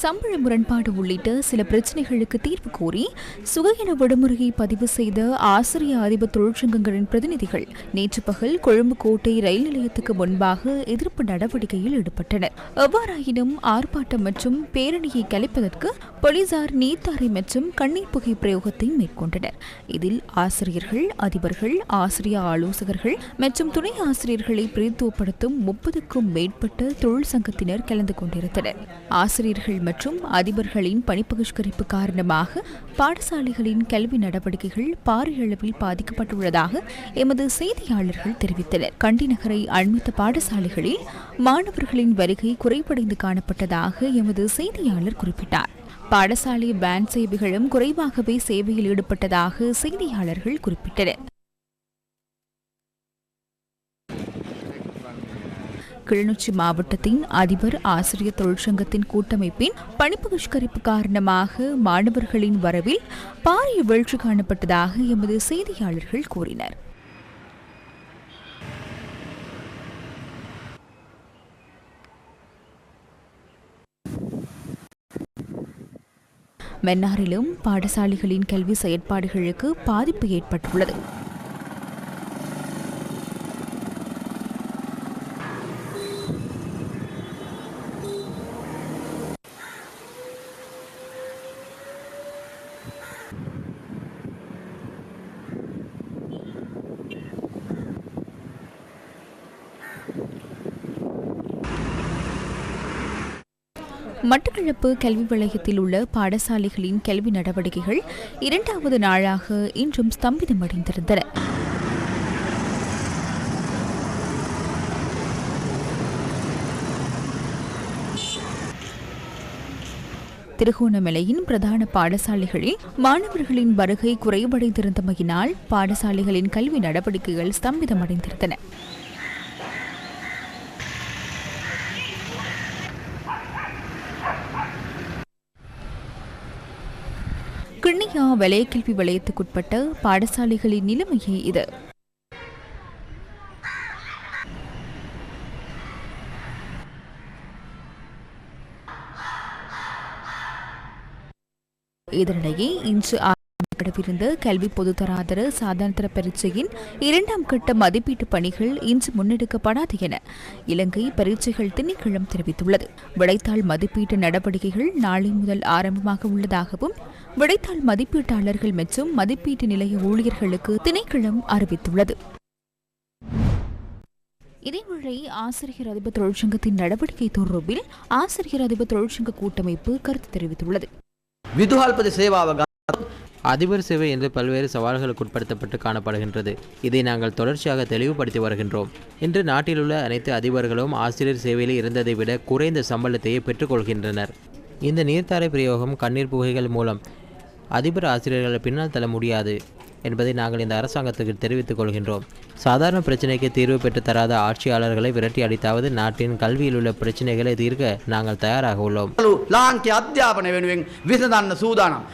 சம்பள முரண்பாடு உள்ளிட்ட சில பிரச்சினைகளுக்கு தீர்வு கோரி சுகயின விடுமுறையை பதிவு செய்த ஆசிரிய அதிபர் தொழிற்சங்கங்களின் பிரதிநிதிகள் நேற்று பகல் கொழும்பு கோட்டை ரயில் நிலையத்துக்கு முன்பாக எதிர்ப்பு நடவடிக்கையில் ஈடுபட்டனர். எவ்வாறாயினும் ஆர்ப்பாட்டம் மற்றும் பேரணியை கலைப்பதற்கு போலீசார் நீத்தாரை மற்றும் கண்ணீர் புகை பிரயோகத்தை மேற்கொண்டனர். இதில் ஆசிரியர்கள் அதிபர்கள் ஆசிரிய ஆலோசகர்கள் மற்றும் துணை ஆசிரியர்களை பிரதித்துவப்படுத்தும் முப்பதுக்கும் மேற்பட்ட தொழில் சங்கத்தினர் கலந்து கொண்டிருந்தனர். ஆசிரியர்கள் மற்றும் அதிபர்களின் பணிப்பகிஷ்கரிப்பு காரணமாக பாடசாலைகளின் கல்வி நடவடிக்கைகள் பாரிய அளவில் பாதிக்கப்பட்டுள்ளதாக எமது செய்தியாளர்கள் தெரிவித்தனர். கண்டி நகரை அண்மித்த பாடசாலைகளில் மாணவர்களின் வருகை குறைபடைந்து காணப்பட்டதாக எமது செய்தியாளர் குறிப்பிட்டார். பாடசாலை பேண்ட் சேவைகளும் குறைவாகவே சேவையில் ஈடுபட்டதாக செய்தியாளர்கள் குறிப்பிட்டனர். கிளிநொச்சி மாவட்டத்தின் அதிபர் ஆசிரியர் தொழிற்சங்கத்தின் கூட்டமைப்பின் பணிப்பகிஷ்கரிப்பு காரணமாக மாணவர்களின் வரவில் பாரிய வீழ்ச்சி காணப்பட்டதாக எமது செய்தியாளர்கள் கூறினர். மன்னாரிலும் பாடசாலைகளின் கல்வி செயற்பாடுகளுக்கு பாதிப்பு ஏற்பட்டுள்ளது. மட்டக்களப்பு கல்வி வலயத்தில் உள்ள பாடசாலைகளின் கல்வி நடவடிக்கைகள் இரண்டாவது நாளாக இன்றும் ஸ்தம்பிதமடைந்திருந்தன திருகோணமலையின் பிரதான பாடசாலைகளில் மாணவர்களின் வருகை குறைவடைந்திருந்தமையினால் பாடசாலைகளின் கல்வி நடவடிக்கைகள் ஸ்தம்பிதமடைந்திருந்தன கிண்ணியா வலயக்கல்வி வலயத்துக்குட்பட்ட பாடசாலைகளின் நிலைமையே இது. இதனிடையே இன்று ஆரம்பிக்கப்படவிருந்த கல்வி பொதுத்தராதர சாதாரண பரீட்சையின் இரண்டாம் கட்ட மதிப்பீட்டு பணிகள் இன்று முன்னெடுக்கப்படாது என இலங்கை பரீட்சைகள் திணைக்களம் தெரிவித்துள்ளது விடைத்தாள் மதிப்பீட்டு நடவடிக்கைகள் நாளை முதல் ஆரம்பமாக உள்ளதாகவும் விடைத்தாள் மதிப்பீட்டாளர்கள் மற்றும் மதிப்பீட்டு நிலைய ஊழியர்களுக்கு திணைக்களம் அறிவித்துள்ளது இதேவேளை ஆசிரியர் அதிபர் தொழிற்சங்கத்தின் நடவடிக்கை தொடர்பில் ஆசிரியர் அதிபர் தொழிற்சங்க கூட்டமைப்பு கருத்து தெரிவித்துள்ளது විදුහල්පති සේවාව ග- அதிபர் சேவை என்று பல்வேறு சவால்களுக்கு உட்படுத்தப்பட்டு காணப்படுகின்றது. இதை நாங்கள் தொடர்ச்சியாக தெளிவுபடுத்தி வருகின்றோம். இன்று நாட்டிலுள்ள அனைத்து அதிபர்களும் ஆசிரியர் சேவையில் இருந்ததை விட குறைந்த சம்பளத்தையே பெற்றுக்கொள்கின்றனர் இந்த நீர்த்தாரை பிரயோகம் கண்ணீர் புகைகள் மூலம் அதிபர் ஆசிரியர்களை பின்னால் தள்ள முடியாது என்பதை நாங்கள் இந்த அரசாங்கத்துக்கு தெரிவித்துக் கொள்கின்றோம். சாதாரண பிரச்சினைக்கு தீர்வு பெற்று தராத ஆட்சியாளர்களை விரட்டி அடித்தாவது நாட்டின் கல்வியில் உள்ள பிரச்சனைகளை தீர்க்க நாங்கள் தயாராக உள்ளோம். லாங்கே அத்தியாபன வேணுவேன் விசதான சூதானம்.